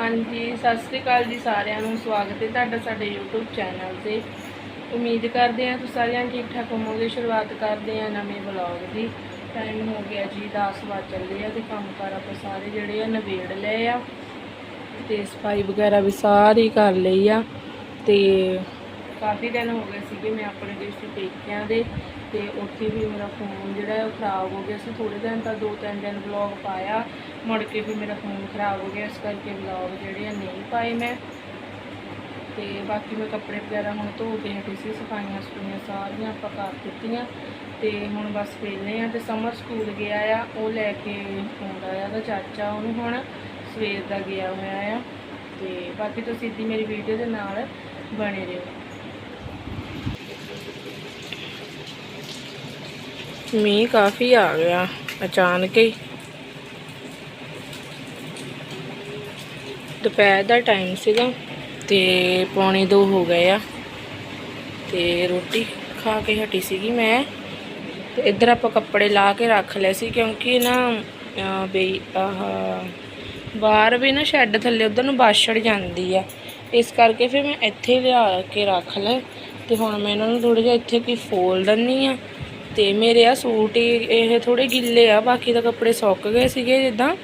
ਹਾਂਜੀ, ਸਤਿ ਸ੍ਰੀ ਅਕਾਲ ਜੀ ਸਾਰਿਆਂ ਨੂੰ। ਸਵਾਗਤ ਹੈ ਤੁਹਾਡਾ ਸਾਡੇ YouTube ਚੈਨਲ ਤੇ। ਉਮੀਦ ਕਰਦੇ ਹਾਂ ਤੁਸੀਂ ਸਾਰਿਆਂ ਠੀਕ ਠਾਕ ਹੋਵੋਗੇ। ਸ਼ੁਰੂਆਤ ਕਰਦੇ ਹਾਂ ਨਵੇਂ ਵਲੌਗ ਦੀ। ਟਾਈਮ ਹੋ ਗਿਆ ਜੀ 10 ਵਜੇ ਚੱਲੇ ਆ ਤੇ ਕੰਮ ਕਾਰ ਆਪਾਂ ਸਾਰੇ ਜਿਹੜੇ ਆ ਨਵੇੜ ਲਏ ਆ। ਤੇ ਸਫ਼ਾਈ ਵਗੈਰਾ ਵੀ ਸਾਰੀ ਕਰ ਲਈ ਆ। ਤੇ ਕਾਫੀ ਦਿਨ ਹੋ ਗਏ ਸੀਗੇ ਮੈਂ ਆਪਣੇ ਗਈ ਪੇਕਿਆਂ ਦੇ ਤੇ ਉੱਥੇ ਵੀ ਮੇਰਾ ਫੋਨ ਜਿਹੜਾ ਉਹ ਖਰਾਬ ਹੋ ਗਿਆ ਸੀ। ਥੋੜੇ ਦਿਨ ਤਾਂ ਦੋ ਤਿੰਨ ਦਿਨ ਵਲੌਗ ਪਾਇਆ, ਮੁੜ ਕੇ ਵੀ ਮੇਰਾ ਫੋਨ ਖਰਾਬ ਹੋ ਗਿਆ। ਇਸ ਕਰਕੇ ਵਲੌਗ ਜਿਹੜੇ ਆ ਨਹੀਂ ਪਾਏ ਮੈਂ। ਤੇ ਬਾਕੀ ਮੈਂ ਕੱਪੜੇ ਵਗੈਰਾ ਹੁਣ ਧੋ ਕੇ ਹਟੀ ਸੀ, ਸਫਾਈਆਂ ਸਫਾਈਆਂ ਸਾਰੀਆਂ ਆਪਾਂ ਕਰ ਦਿੱਤੀਆਂ। ਤੇ ਹੁਣ ਬਸ ਵੇਲੇ ਆ ਤੇ ਸਮਰ ਸਕੂਲ ਗਿਆ ਆ, ਉਹ ਲੈ ਕੇ ਆਉਂਦਾ ਆ ਦਾ ਚਾਚਾ ਉਹਨੂੰ ਹੁਣ ਸਵੇਰ ਦਾ ਗਿਆ ਹੋਇਆ ਆ। ਤੇ ਬਾਕੀ ਤੁਸੀਂ ਇੱਦੀ ਮੇਰੀ ਵੀਡੀਓ ਦੇ ਨਾਲ ਬਣੇ ਰਹੋ। ਮੀਂਹ ਕਾਫੀ ਆ ਗਿਆ, ਅਚਾਨਕ ਹੀ। ਦੁਪਹਿਰ ਦਾ ਟਾਈਮ ਸੀਗਾ ਤੇ ਪੌਣੇ 2 ਹੋ ਗਏ ਆ। ਤੇ ਰੋਟੀ ਖਾ ਕੇ ਹਟੀ ਸੀਗੀ ਮੈਂ। ਤੇ ਇੱਧਰ ਆਪਾਂ ਕੱਪੜੇ ਲਾ ਕੇ ਰੱਖ ਲਏ ਸੀ ਕਿਉਂਕਿ ਨਾ ਬਈ ਆਹ ਬਾਹਰ ਵੀ ਨਾ ਸ਼ੈੱਡ ਥੱਲੇ ਉਧਰ ਨੂੰ ਬਾਛੜ ਜਾਂਦੀ ਆ। ਇਸ ਕਰਕੇ ਫਿਰ ਮੈਂ ਇੱਥੇ ਲਿਆ ਕੇ ਰੱਖ ਲਏ। ਤੇ ਹੁਣ ਮੈਂ ਇਹਨਾਂ ਨੂੰ ਥੋੜੇ ਜਿਹਾ ਇੱਥੇ ਕੋਈ ਫੋਲ ਦਿੰਨੀ ਆ। ਤੇ ਮੇਰੇ ਆ ਸੂਟ ਹੀ, ਇਹ ਥੋੜੇ ਗਿੱਲੇ ਆ, ਬਾਕੀ ਤਾਂ ਕੱਪੜੇ ਸੁੱਕ ਗਏ ਸੀਗੇ ਜਿੱਦਾਂ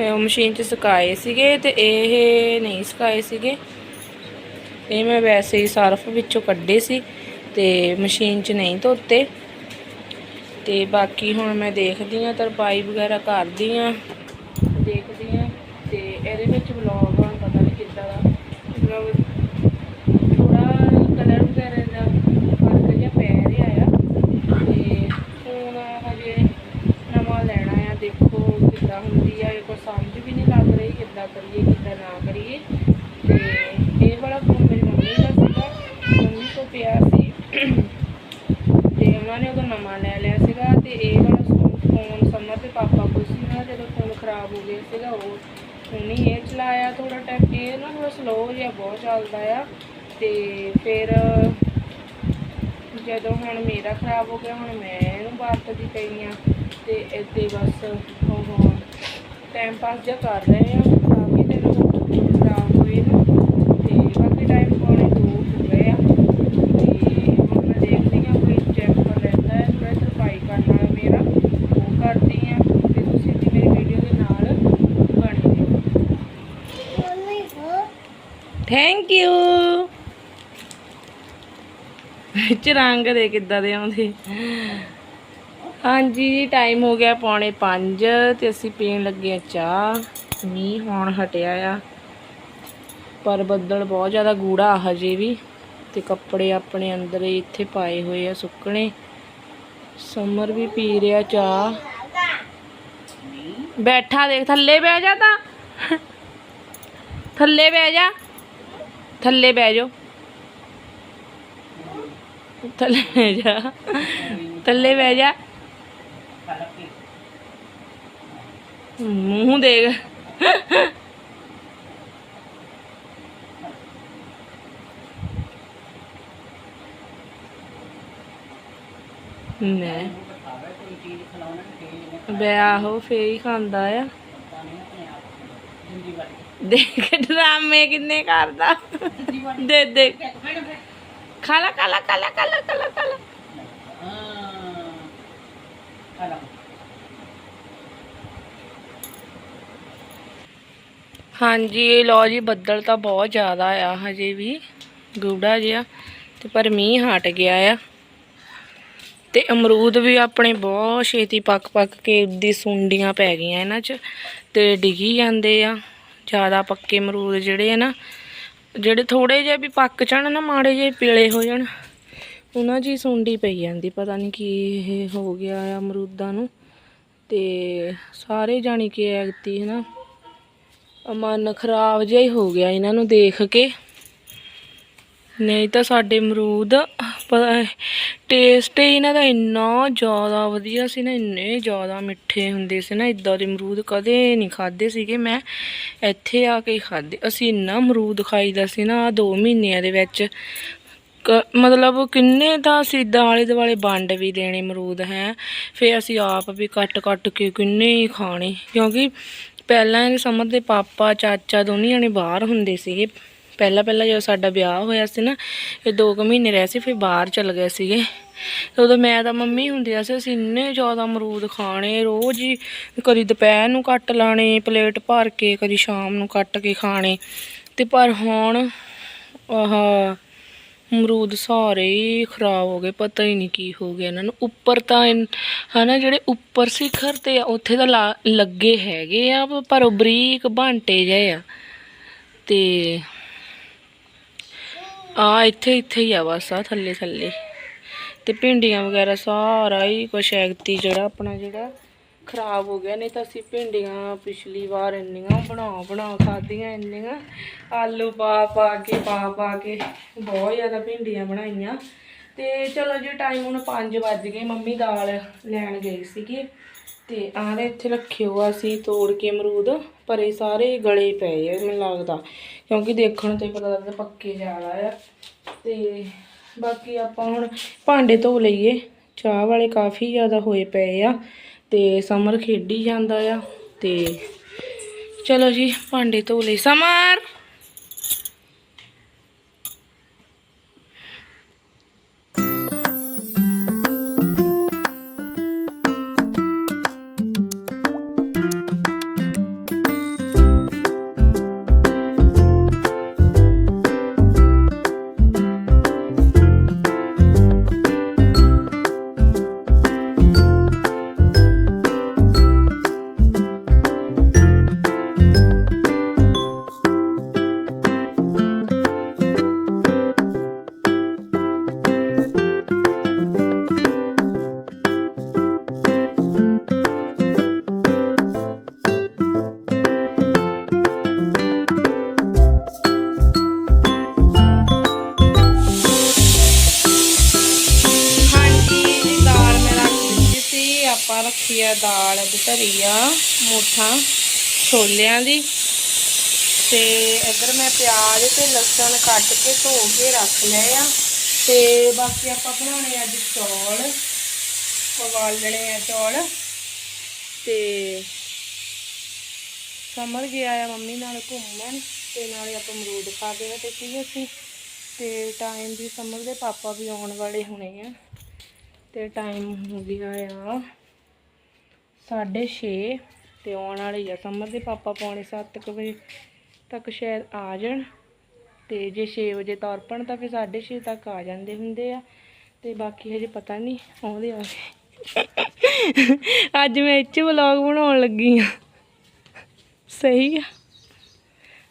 ਅਹ ਮਸ਼ੀਨ 'ਚ ਸੁਕਾਏ ਸੀਗੇ ਤੇ ਇਹ ਨਹੀਂ ਸੁਕਾਏ ਸੀਗੇ। ਇਹ ਮੈਂ ਵੈਸੇ ਹੀ ਸਰਫ ਵਿੱਚੋਂ ਕੱਢੇ ਸੀ ਤੇ ਮਸ਼ੀਨ 'ਚ ਨਹੀਂ ਧੋਤੇ। ਤੇ ਬਾਕੀ ਹੁਣ ਮੈਂ ਦੇਖਦੀ ਆ ਤਰਪਾਈ ਵਗੈਰਾ ਕਰਦੀ ਆ ਦੇਖਦੀ ਆ ਤੇ ਇਹਦੇ ਵਿੱਚ ਵਲੌਗ ਹੁਣ ਪਤਾ ਨਹੀਂ ਕਿੱਦਾਂ ਦਾ ਮਤਲਬ ਥੋੜਾ ਕਲਰ ਵਗੈਰਾ ਦਾ ਫ਼ਰਕ ਜਿਹਾ ਪੈ ਰਿਹਾ ਆ ਤੇ ਹੁਣ ਹਜੇ ਨਵਾਂ ਲੈਣਾ ਆ ਦੇਖੋ ਕਿੱਦਾਂ ਹੁੰਦੀ ਆ ਇਹ ਕੋਈ ਸਮਝ ਵੀ ਨਹੀਂ ਲੱਗ ਰਹੀ ਕਿੱਦਾਂ ਕਰੀਏ ਕਿੱਦਾਂ ਨਾ ਕਰੀਏ ਤੇ ਇਹ ਵਾਲਾ ਫੋਨ ਮੇਰੀ ਮੰਮੀ ਦਾ ਸੀਗਾ ਮੰਮੀ ਤੋਂ ਪਿਆ ਸੀ ਤੇ ਉਹਨਾਂ ਨੇ ਉਦੋਂ ਨਵਾਂ ਲੈ ਲਿਆ ਸੀਗਾ ਤੇ ਇਹ ਵਾਲਾ ਫੋਨ ਸਮਰ ਤੇ ਪਾਪਾ ਕੋਲ ਸੀ ਨਾ, ਜਦੋਂ ਫੋਨ ਖਰਾਬ ਹੋ ਗਿਆ ਸੀਗਾ, ਉਹ ਉਹਨੇ ਇਹ ਚਲਾਇਆ ਥੋੜਾ ਟਾਈਮ ਇਹ ਨਾ ਥੋੜਾ ਸਲੋ ਜਿਹਾ ਬਹੁਤ ਚੱਲਦਾ ਆ ਤੇ ਫਿਰ ਜਦੋਂ ਹੁਣ ਮੇਰਾ ਖਰਾਬ ਹੋ ਗਿਆ, ਹੁਣ ਮੈਂ ਇਹਨੂੰ ਵਰਤਦੀ ਪਈ ਆ ਤੇ ਇੱਥੇ ਬਸ ਉਹ ਟਾਈਮ ਪਾਸ ਜਿਹਾ ਕਰ ਰਹੇ ਆ ਕਾਫੀ ਦਿਨ ਹੋ ਗਏ ਖਰਾਬ ਹੋਏ ਨੂੰ ਤੇ ਬਾਕੀ ਟਾਈਮ ਪਾਉਣੇ ਦੋ ਹੋ ਗਏ ਆ ਤੇ ਹੁਣ ਮੈਂ ਦੇਖਦੀ ਆ ਕੋਈ ਚੈੱਕ ਕਰ ਲੈਂਦਾ ਹੈ ਥੋੜਾ ਸਫ਼ਾਈ ਕਰਨ ਵਾਲਾ ਮੇਰਾ ਉਹ ਕਰਦੀ ਆ ਤੇ ਤੁਸੀਂ ਵੀ ਮੇਰੀ ਵੀਡੀਓ ਦੇ ਨਾਲ ਬਣੇ ਰਹੋ ਥੈਂਕ ਯੂ ਵਿੱਚ ਰੰਗ ਦੇ ਕਿੱਦਾਂ ਦੇ ਆਉਂਦੇ? ਹਾਂਜੀ ਟਾਈਮ ਹੋ ਗਿਆ ਪੌਣੇ 5 ਤੇ ਅਸੀਂ ਪੀਣ ਲੱਗੇ ਆ ਚਾਹ। ਮੀਂਹ ਹੋਣ ਹਟਿਆ ਆ। ਪਰ ਬੱਦਲ ਬਹੁਤ ਜ਼ਿਆਦਾ ਗੂੜਾ ਹਜੇ ਵੀ। ਤੇ ਕੱਪੜੇ ਆਪਣੇ ਅੰਦਰ ਇੱਥੇ ਪਾਏ ਹੋਏ ਆ ਸੁੱਕਣੇ। ਸਮਰ ਵੀ ਪੀ ਰਿਹਾ ਚਾਹ। ਬੈਠਾ ਦੇਖ, ਥੱਲੇ ਬਹਿ ਜਾ ਤਾਂ। ਥੱਲੇ ਬਹਿ ਜਾ। ਥੱਲੇ ਬਹਿ ਜਾਓ। ਥੱਲੇ ਬਹਿ ਜਾ। ਥੱਲੇ ਬਹਿ ਜਾ। ਮੂੰਹ ਦੇਖ। ਨੇ ਵਿਆਹੋ ਫੇਰ ਹੀ ਖਾਂਦਾ ਆ। ਦੇਖ ਡਰਾਮੇ ਕਿੰਨੇ ਕਰਦਾ। ਦੇ ਦੇ। ਖਾਲਾ ਖਾਲਾ ਖਾਲਾ ਖਾਲਾ ਖਾਲਾ ਖਾਲਾ। ਹਾਂਜੀ ਲੋ ਜੀ, ਬੱਦਲ ਤਾਂ ਬਹੁਤ ਜ਼ਿਆਦਾ ਆ ਹਜੇ ਵੀ। ਗੂੜਾ ਜਿਹਾ, ਤੇ ਪਰ ਮੀਂਹ ਹਟ ਗਿਆ ਆ। ਤੇ ਅਮਰੂਦ ਵੀ ਆਪਣੇ ਬਹੁਤ ਛੇਤੀ ਪੱਕ ਪੱਕ ਕੇ ਦੀ ਸੁੰਡੀਆਂ ਪੈ ਗਈਆਂ ਇਹਨਾਂ 'ਚ, ਤੇ ਡਿੱਗੀ ਜਾਂਦੇ ਆ। ਜ਼ਿਆਦਾ ਪੱਕੇ ਅਮਰੂਦ ਜਿਹੜੇ ਆ ਨਾ, ਜਿਹੜੇ ਥੋੜੇ ਜਿਹੇ ਵੀ ਪੱਕ ਜਾਣ ਨਾ, ਮਾੜੇ ਜਿਹੇ ਪੀਲੇ ਹੋ ਜਾਣ, ਉਹਨਾਂ 'ਚ ਹੀ ਸੁੰਡੀ ਪਈ ਜਾਂਦੀ, ਪਤਾ ਨਹੀਂ ਕੀ ਇਹ ਹੋ ਗਿਆ ਆ ਅਮਰੂਦਾਂ ਨੂੰ। ਤੇ ਸਾਰੇ ਜਾਣੀ ਕਿ ਐਗਤੀ ਹੈ ਨਾ ਮਨ ਖਰਾਬ ਜਿਹਾ ਹੀ ਹੋ ਗਿਆ ਇਹਨਾਂ ਨੂੰ ਦੇਖ ਕੇ। ਨਹੀਂ ਤਾਂ ਸਾਡੇ ਅਮਰੂਦ ਟੇਸਟ ਹੀ ਇਹਨਾਂ ਦਾ ਇੰਨਾ ਜ਼ਿਆਦਾ ਵਧੀਆ ਸੀ ਨਾ, ਇੰਨੇ ਜ਼ਿਆਦਾ ਮਿੱਠੇ ਹੁੰਦੇ ਸੀ ਨਾ ਇਦਾਂ ਦੇ ਅਮਰੂਦ ਕਦੇ ਨਹੀਂ ਖਾਦੇ ਸੀਗੇ। ਮੈਂ ਇੱਥੇ ਆ ਕੇ ਹੀ ਖਾਦੇ ਅਸੀਂ ਇੰਨਾ ਅਮਰੂਦ ਖਾਈਦਾ ਸੀ ਨਾ, ਆਹ ਦੋ ਮਹੀਨਿਆਂ ਦੇ ਵਿੱਚ। ਕ- ਮਤਲਬ ਕਿੰਨੇ ਤਾਂ ਅਸੀਂ ਆਲੇ ਦੁਆਲੇ ਵੰਡ ਵੀ ਦੇਣੇ ਅਮਰੂਦ, ਹੈ। ਫਿਰ ਅਸੀਂ ਆਪ ਵੀ ਕੱਟ ਕੱਟ ਕੇ ਕਿੰਨੇ ਹੀ ਖਾਣੇ। ਕਿਉਂਕਿ ਪਹਿਲਾਂ ਇਹ ਸਮਰ ਦੇ ਪਾਪਾ, ਚਾਚਾ ਦੋਨੇ ਜਣੇ ਬਾਹਰ ਹੁੰਦੇ ਸੀਗੇ। ਪਹਿਲਾਂ ਪਹਿਲਾਂ ਜਦੋਂ ਸਾਡਾ ਵਿਆਹ ਹੋਇਆ ਸੀ ਨਾ ਇਹ 2 ਕੁ ਮਹੀਨੇ ਰਹੇ ਸੀ ਫਿਰ ਬਾਹਰ ਚਲ ਗਏ ਸੀਗੇ। ਤੇ ਉਦੋਂ ਮੈਂ ਤਾਂ ਮੰਮੀ ਹੁੰਦੀ ਸੀ ਅਸੀਂ ਇੰਨੇ ਜ਼ਿਆਦਾ ਅਮਰੂਦ ਖਾਣੇ ਰੋਜ਼ ਹੀ ਕਦੀ ਦੁਪਹਿਰ ਨੂੰ ਕੱਟ ਲਾਣੇ ਪਲੇਟ ਭਰ ਕੇ ਕਦੀ ਸ਼ਾਮ ਨੂੰ ਕੱਟ ਕੇ ਖਾਣੇ। ਤੇ ਪਰ ਹੁਣ ਆਹ ਅਮਰੂਦ ਸਾਰੇ ਹੀ ਖਰਾਬ ਹੋ ਗਏ ਪਤਾ ਹੀ ਨਹੀਂ ਕੀ ਹੋ ਗਿਆ ਇਹਨਾਂ ਨੂੰ। ਉੱਪਰ ਤਾਂ ਇਨ- ਹਨਾ ਜਿਹੜੇ ਉੱਪਰ ਸਿਖਰ ਤੇ ਆ, ਉੱਥੇ ਤਾਂ ਲਾ- ਲੱਗੇ ਹੈਗੇ ਆ ਪਰ ਉਹ ਬਰੀਕ ਬਾਂਟੇ ਜਿਹੇ ਆ। ਤੇ ਆ, ਇੱਥੇ ਇੱਥੇ ਹੀ ਆ ਬਸ, ਆ ਥੱਲੇ ਥੱਲੇ। ਤੇ ਭਿੰਡੀਆਂ ਵਗੈਰਾ ਸਾਰਾ ਹੀ ਕੁਛ ਐਗਤੀ ਜਿਹੜਾ ਆਪਣਾ ਜਿਹੜਾ ਖਰਾਬ ਹੋ ਗਿਆ, ਨਹੀਂ ਤਾਂ ਅਸੀਂ ਭਿੰਡੀਆਂ ਪਿਛਲੀ ਵਾਰ ਇੰਨੀਆਂ ਬਣਾ ਬਣਾ ਖਾਧੀਆਂ, ਇੰਨੀਆਂ। ਆਲੂ ਪਾ ਪਾ ਕੇ, ਪਾ ਪਾ ਕੇ ਬਹੁਤ ਜ਼ਿਆਦਾ ਭਿੰਡੀਆਂ ਬਣਾਈਆਂ। ਤੇ ਚਲੋ ਜੀ ਟਾਈਮ ਹੁਣ 5 ਵੱਜ ਗਏ, ਮੰਮੀ ਦਾਲ ਲੈਣ ਗਈ ਸੀਗੀ। ਤੇ ਆਹ ਇੱਥੇ ਰੱਖੇ ਹੋਆ ਅਸੀਂ ਤੋੜ ਕੇ ਅਮਰੂਦ। ਪਰ ਸਾਰੇ ਗਲੇ ਪਏ ਆ, ਮੈਨੂੰ ਲੱਗਦਾ। ਕਿਉਂਕਿ ਦੇਖਣ ਤੇ ਪਤਾ ਲੱਗਦਾ ਪੱਕੇ ਜ਼ਿਆਦਾ ਆ। ਤੇ ਬਾਕੀ ਆਪਾਂ ਹੁਣ ਭਾਂਡੇ ਧੋ ਲਈਏ। ਚਾਹ ਵਾਲੇ ਕਾਫੀ ਜ਼ਿਆਦਾ ਹੋਏ ਪਏ ਆ ਤੇ ਸਮਰ ਖੇਡੀ ਜਾਂਦਾ ਆ ਤੇ ਚਲੋ ਜੀ, ਭਾਂਡੇ ਧੋ ਲਈ ਸਮਰ! ਆਪਾਂ ਰੱਖੀ ਆ ਦਾਲ ਅੱਜ ਧਰੀ ਆ ਮੋਠਾ, ਛੋਲਿਆਂ ਦੀ। ਤੇ ਇੱਧਰ ਮੈਂ ਪਿਆਜ਼ ਤੇ ਲਸਣ ਕੱਟ ਕੇ ਧੋ ਕੇ ਰੱਖ ਲਏ ਆ। ਤੇ ਬਾਕੀ ਆਪਾਂ ਬਣਾਉਣੇ ਅੱਜ ਚੌਲ, ਉਬਾਲਣੇ ਆ ਚੌਲ। ਤੇ ਸਮਰ ਗਿਆ ਆ ਮੰਮੀ ਨਾਲ ਘੁੰਮਣ, ਤੇ ਨਾਲੇ ਆਪਾਂ ਅਮਰੂਦ ਖਾ ਕੇ ਹਟੇ ਸੀ ਅਸੀਂ। ਤੇ ਟਾਈਮ ਵੀ ਸਮਰ ਦੇ ਪਾਪਾ ਵੀ ਆਉਣ ਵਾਲੇ ਹੋਣੇ ਆ। ਤੇ ਟਾਈਮ ਹੋ ਗਿਆ ਆ। 6:30 ਤੇ ਆਉਣ ਵਾਲੇ ਆ ਸਮਰ ਦੇ, ਪਾਪਾ ਪੌਣੇ 7 ਵਜੇ ਤੱਕ ਸ਼ਾਇਦ ਆ ਜਾਣ। ਤੇ ਜੇ 6 ਵਜੇ ਤੁਰਪਣ ਤਾਂ ਫਿਰ 6:30 ਤੱਕ ਆ ਜਾਂਦੇ ਹੁੰਦੇ ਆ। ਤੇ ਬਾਕੀ ਹਜੇ ਪਤਾ ਨਹੀਂ ਆਉਂਦੇ ਆ ਅੱਜ ਮੈਂ ਇੱਥੇ ਵਲੌਗ ਬਣਾਉਣ ਲੱਗੀ ਆ। ਸਹੀ ਆ।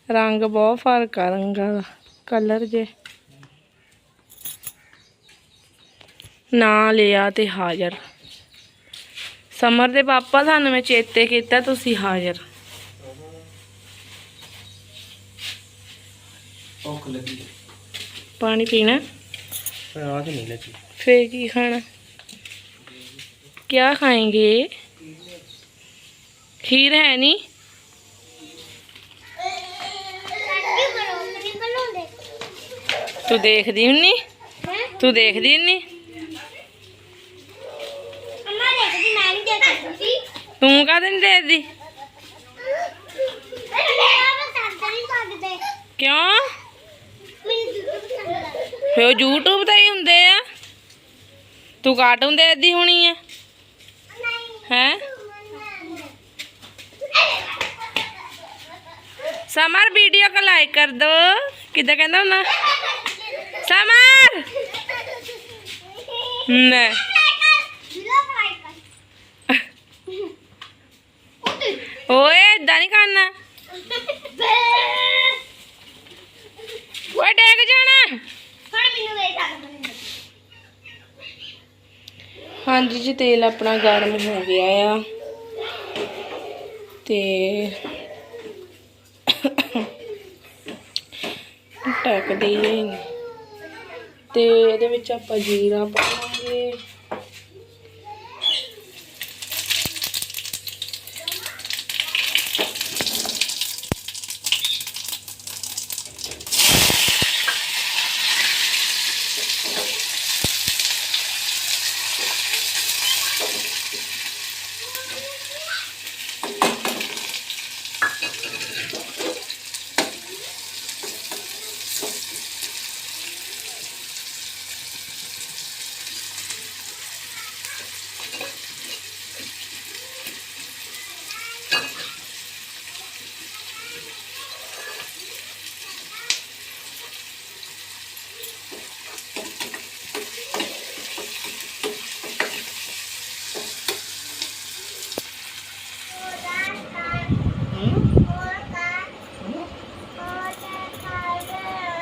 ਰੰਗ ਬਹੁਤ ਫ਼ਰਕ ਆ, ਰੰਗਾਂ ਦਾ ਕਲਰ ਜੇ। ਨਾ ਲਿਆ ਤੇ ਹਾਜ਼ਰ। ਸਮਰ ਦੇ ਪਾਪਾ ਸਾਨੂੰ ਮੈਂ ਚੇਤੇ ਕੀਤਾ ਤੁਸੀਂ ਹਾਜ਼ਰ। ਪਾਣੀ ਪੀਣਾ? ਪਰ ਨਹੀਂ ਲੱਗੀ। ਫੇਰ ਕੀ ਖਾਣਾ? ਕਿਆ ਖਾਏਗੇ? ਖੀਰ ਹੈ ਨਹੀਂ? ਤੂੰ ਦੇਖਦੀ ਹੁੰਨੀ? ਤੂੰ ਦੇਖਦੀ ਹੁੰਨੀ? ਤੂੰ ਕਾਹਦੇ ਨਹੀਂ ਦੇਖਦੀ? ਕਿਉਂ? ਫੇ ਉਹ YouTube ਤੇ ਹੀ ਹੁੰਦੇ ਆ। ਤੂੰ ਕਾਰਟੂਨ ਦੇਖਦੀ ਹੋਣੀ ਆ। ਹੈ? ਸਮਰ ਵੀਡੀਓ ਕੋ ਲਾਈਕ ਕਰ ਦੋ। ਕਿੱਦਾਂ ਕਹਿੰਦਾ ਹੁਣਾ ਸਮਰ! ਨੇ। ਓਏ, ਏਦਾਂ ਨਹੀਂ ਕਰਨਾ। ਓਏ, ਡੇਗ ਜਾਣਾ। ਹਾਂਜੀ ਜੀ, ਤੇਲ ਆਪਣਾ ਗਰਮ ਹੋ ਗਿਆ ਆ। ਤੇ ਟੱਕ ਦਈਏ। ਤੇ ਇਹਦੇ ਵਿੱਚ ਆਪਾਂ ਜੀਰਾ ਪਾਵਾਂਗੇ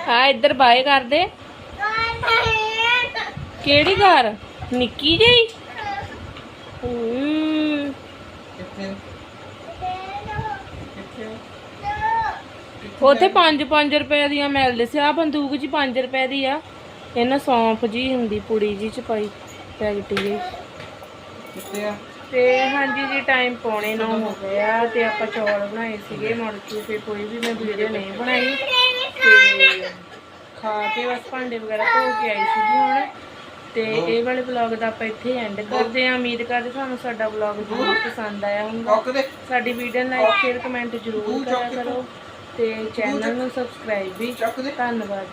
ਆ ਇੱਧਰ ਬਾਏ ਕਰ ਦੇ। ਕਿਹੜੀ ਘਰ? ਨਿੱਕੀ ਜਿਹੀ? ਹੂੰ। ਕਿੱਥੇ? ਕਿੱਥੇ? ਉਥੇ 5-5 ਰੁਪਏ ਦੀਆਂ ਮਿਲਦੇ ਸੀ। ਆ ਬੰਦੂਕ ਜੀ 5 ਰੁਪਏ ਦੀ ਆ। ਇਹਨਾਂ ਸੌਂਫ ਜੀ ਹੁੰਦੀ ਪੁੜੀ ਜੀ ਚ ਪਾਈ ਪੈਕਟੀ ਜੀ। ਕਿੱਥੇ ਆ? ਤੇ ਹਾਂਜੀ ਜੀ ਟਾਈਮ ਪੌਣੇ 9 ਹੋ ਗਿਆ ਤੇ ਆਪਾਂ ਚੌਲ ਬਣਾਏ ਸੀਗੇ ਮੁੜ ਕੇ ਫਿਰ ਕੋਈ ਵੀ ਮੈਂ ਵੀਡੀਓ ਨਹੀਂ ਬਣਾਈ। ਤੇ ਖਾ ਕੇ ਬਸ ਭਾਂਡੇ ਵਗੈਰਾ ਧੋ ਕੇ ਆਈ ਸੀਗੀ ਹੁਣ। ਤੇ ਇਹ ਵਾਲੇ ਵਲੌਗ ਦਾ ਆਪਾਂ ਇੱਥੇ ਐਂਡ ਕਰਦੇ ਆਂ ਉਮੀਦ ਕਰਦੇ ਤੁਹਾਨੂੰ ਸਾਡਾ ਵਲੌਗ ਜ਼ਰੂਰ ਪਸੰਦ ਆਇਆ ਹੋਊਗਾ। ਸਾਡੀ ਵੀਡੀਓ ਨੂੰ ਲਾਈਕ ਸ਼ੇਅਰ ਕਮੈਂਟ ਜ਼ਰੂਰ ਕਰਿਆ ਕਰੋ। ਤੇ ਚੈਨਲ ਨੂੰ ਸਬਸਕ੍ਰਾਈਬ ਵੀ। ਧੰਨਵਾਦ